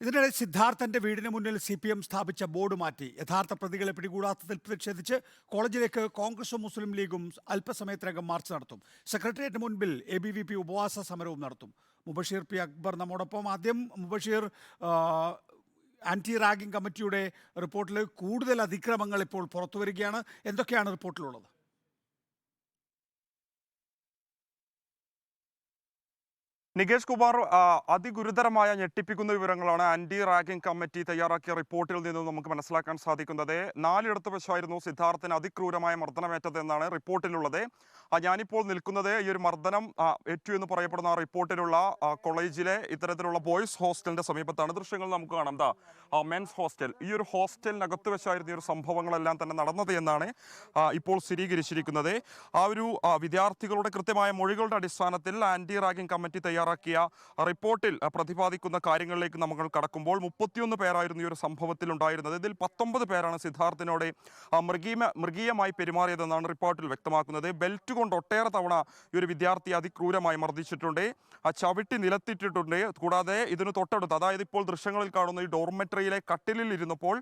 ഇതിനിടെ സിദ്ധാർത്ഥന്റെ വീടിന് മുന്നിൽ സി പി എം സ്ഥാപിച്ച ബോർഡ് മാറ്റി. യഥാർത്ഥ പ്രതികളെ പിടികൂടാത്തതിൽ പ്രതിഷേധിച്ച് കോളേജിലേക്ക് കോൺഗ്രസും മുസ്ലിം ലീഗും അല്പസമയത്തിനകം മാർച്ച് നടത്തും. സെക്രട്ടേറിയറ്റ് മുൻപിൽ എ ബി വി പി ഉപവാസ സമരവും നടത്തും. മുബഷീർ പി അക്ബർ നമ്മോടൊപ്പം. ആദ്യം മുബഷീർ ആന്റി റാഗിംഗ് കമ്മിറ്റിയുടെ റിപ്പോർട്ടിൽ കൂടുതൽ അതിക്രമങ്ങൾ ഇപ്പോൾ പുറത്തു വരികയാണ്. എന്തൊക്കെയാണ് റിപ്പോർട്ടിലുള്ളത്? നികേഷ് കുമാർ അതിഗുരുതരമായ ഞെട്ടിപ്പിക്കുന്ന വിവരങ്ങളാണ് ആന്റി റാഗിംഗ് കമ്മിറ്റി തയ്യാറാക്കിയ റിപ്പോർട്ടിൽ നിന്ന് നമുക്ക് മനസ്സിലാക്കാൻ സാധിക്കുന്നത്. നാലിടത്ത് വെച്ചായിരുന്നു സിദ്ധാർത്ഥന് അതിക്രൂരമായ മർദ്ദനമേറ്റത് എന്നാണ് റിപ്പോർട്ടിലുള്ളത് ഞാനിപ്പോൾ നിൽക്കുന്നത് ഈ ഒരു മർദ്ദനം ഏറ്റു എന്ന് പറയപ്പെടുന്ന ആ റിപ്പോർട്ടിലുള്ള കോളേജിലെ ഇത്തരത്തിലുള്ള ബോയ്സ് ഹോസ്റ്റലിന്റെ സമീപത്താണ്. ദൃശ്യങ്ങൾ നമുക്ക് കാണാം. ദാ മെൻസ് ഹോസ്റ്റൽ. ഈ ഒരു ഹോസ്റ്റലിനകത്ത് വെച്ചായിരുന്നു ഈ ഒരു സംഭവങ്ങളെല്ലാം തന്നെ നടന്നത് എന്നാണ് ഇപ്പോൾ സ്ഥിരീകരിച്ചിരിക്കുന്നത്. ആ ഒരു വിദ്യാർത്ഥികളുടെ കൃത്യമായ മൊഴികളുടെ അടിസ്ഥാനത്തിൽ ആന്റി റാഗിംഗ് കമ്മിറ്റി തയ്യാറാക്കിയ റിപ്പോർട്ടിൽ പ്രതിപാദിക്കുന്ന കാര്യങ്ങളിലേക്ക് നമ്മൾ കടക്കുമ്പോൾ മുപ്പത്തിയൊന്ന് പേരായിരുന്നു ഈ ഒരു സംഭവത്തിൽ ഉണ്ടായിരുന്നത്. ഇതിൽ പത്തൊമ്പത് പേരാണ് സിദ്ധാർത്ഥിനോട് മൃഗീയ മൃഗീയമായി പെരുമാറിയതെന്നാണ് റിപ്പോർട്ടിൽ വ്യക്തമാക്കുന്നത്. ബെൽറ്റ് കൊണ്ട് ഒട്ടേറെ തവണ ഈ ഒരു വിദ്യാർത്ഥി അതിക്രൂരമായി മർദ്ദിച്ചിട്ടുണ്ട് ആ ചവിട്ടി നിലത്തിട്ടിട്ടുണ്ട്. കൂടാതെ ഇതിന് തൊട്ടടുത്ത് അതായത് ഇപ്പോൾ ദൃശ്യങ്ങളിൽ കാണുന്ന ഈ ഡോർമെട്രിയിലെ കട്ടിലിൽ ഇരുന്നപ്പോൾ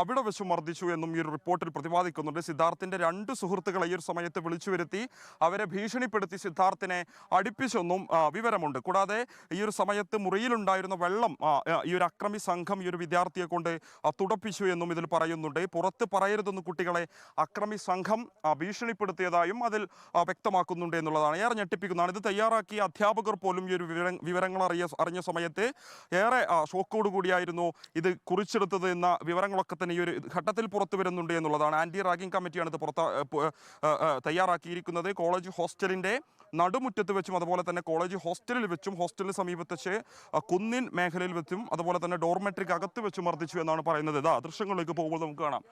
അവിടെ വെച്ച് മർദ്ദിച്ചു എന്നും ഈ ഒരു റിപ്പോർട്ടിൽ പ്രതിപാദിക്കുന്നുണ്ട്. സിദ്ധാർത്ഥിന്റെ രണ്ട് സുഹൃത്തുക്കളെ ഈ ഒരു സമയത്ത് വിളിച്ചു വരുത്തി അവരെ ഭീഷണിപ്പെടുത്തി സിദ്ധാർത്ഥിനെ അടുപ്പിച്ചെന്നും വിവരമുണ്ട്. കൂടാതെ ഈ ഒരു സമയത്ത് മുറിയിലുണ്ടായിരുന്ന വെള്ളം ഈ ഒരു അക്രമി സംഘം ഈ ഒരു വിദ്യാർത്ഥിയെ കൊണ്ട് തുടപ്പിച്ചു എന്നും ഇതിൽ പറയുന്നുണ്ട്. പുറത്ത് പറയരുതെന്ന് കുട്ടികളെ അക്രമി സംഘം ഭീഷണിപ്പെടുത്തിയതായും അതിൽ വ്യക്തമാക്കുന്നുണ്ട് എന്നുള്ളതാണ്. ഏറെ ഞെട്ടിപ്പിക്കുന്നതാണ്. ഇത് തയ്യാറാക്കിയ അധ്യാപകർ പോലും ഈ ഒരു വിവര വിവരങ്ങൾ അറിയ അറിഞ്ഞ സമയത്ത് ഏറെ കൂടിയായിരുന്നു ഇത് കുറിച്ചെടുത്തത് എന്ന വിവരങ്ങളൊക്കെ തന്നെ ഈ ഒരു ഘട്ടത്തിൽ പുറത്തു വരുന്നുണ്ട് എന്നുള്ളതാണ്. ആന്റി റാഗിംഗ് കമ്മിറ്റിയാണ് ഇത് പുറത്ത് തയ്യാറാക്കിയിരിക്കുന്നത്. കോളേജ് ഹോസ്റ്റലിന്റെ നടുമുറ്റത്ത് വെച്ചും അതുപോലെ തന്നെ കോളേജ് ഹോസ്റ്റലിൽ വെച്ചും ഹോസ്റ്റലിന് സമീപത്ത് വെച്ച് കുന്നിൻ മേഖലയിൽ വെച്ചും അതുപോലെ തന്നെ ഡോർമെട്രിക്ക് അകത്ത് വെച്ചും മർദ്ദിച്ചു എന്നാണ് പറയുന്നത്. ഇതാ ദൃശ്യങ്ങളിലേക്ക് പോകുമ്പോൾ നമുക്ക് കാണാം.